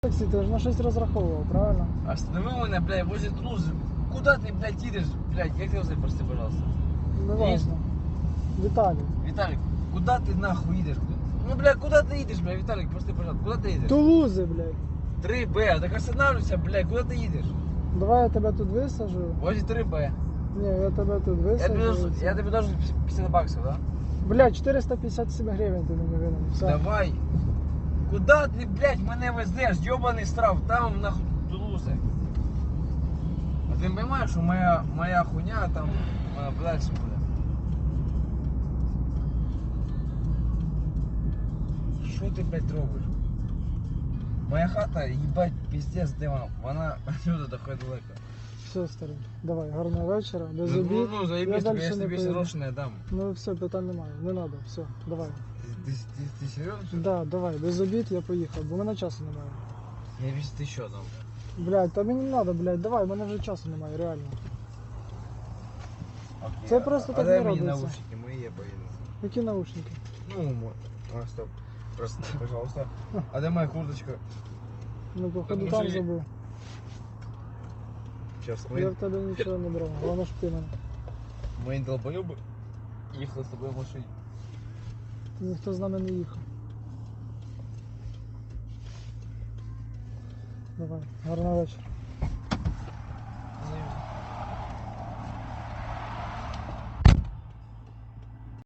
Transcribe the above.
Таксі, ти ж на щось розраховував, правильно? Останови мене, блядь, возле Тулузы. Куда ты, блядь, едешь? Блядь, як тебе зовут, прости, пожалуйста? Не важно. Віталій. Виталик, куда ты нахуй едешь? Ну, блядь, куда ты едешь, блядь, Виталик, прости, пожалуйста, куда ты едешь? Тулузи, блядь. 3Б, так останавливайся, блядь, куда ты едешь? Давай я тебе тут висажу. Возле 3Б. Ні, я тебе тут Я висажу. тебе, і должен- це. я тебе должен 50 баксов, да? Блядь, 457 гривень ти мені винен. Все. Давай. Куда ты, блядь, мене везеш? Йобаний страв, там нахуй Тулузи. А ти розумієш, що моя, моя хуйня там подальше буде? Що ти, блядь, робиш? Моя хата, їбать, піздець, де вона? Вона отсюда доходить далеко. Все, старий. Давай, гарного вечора. Без Ну, обід. ну, ну, заебись, я я не тобі поїду. не дам. Ну все, питань немає. Не треба. Все, давай. Ти, ти, ти, серйозно? Да, давай, без обід я поїхав, бо в мене часу немає. Я весь ти що дам. Блядь, та мені не треба, блядь, давай, в мене вже часу немає, реально. Окей, Це просто а так дай не мені робиться. наушники, мої я поїду. Які наушники? Ну, мо- а, стоп. Просто, пожалуйста. А де моя курточка? Ну, походу Тому там я- забув. Сейчас Я в тебе нічого не брав, воно ж ти мене. Ми долбоюби їхали з тобою в машині. Ніхто з нами не їхав. Давай, гарного вечора.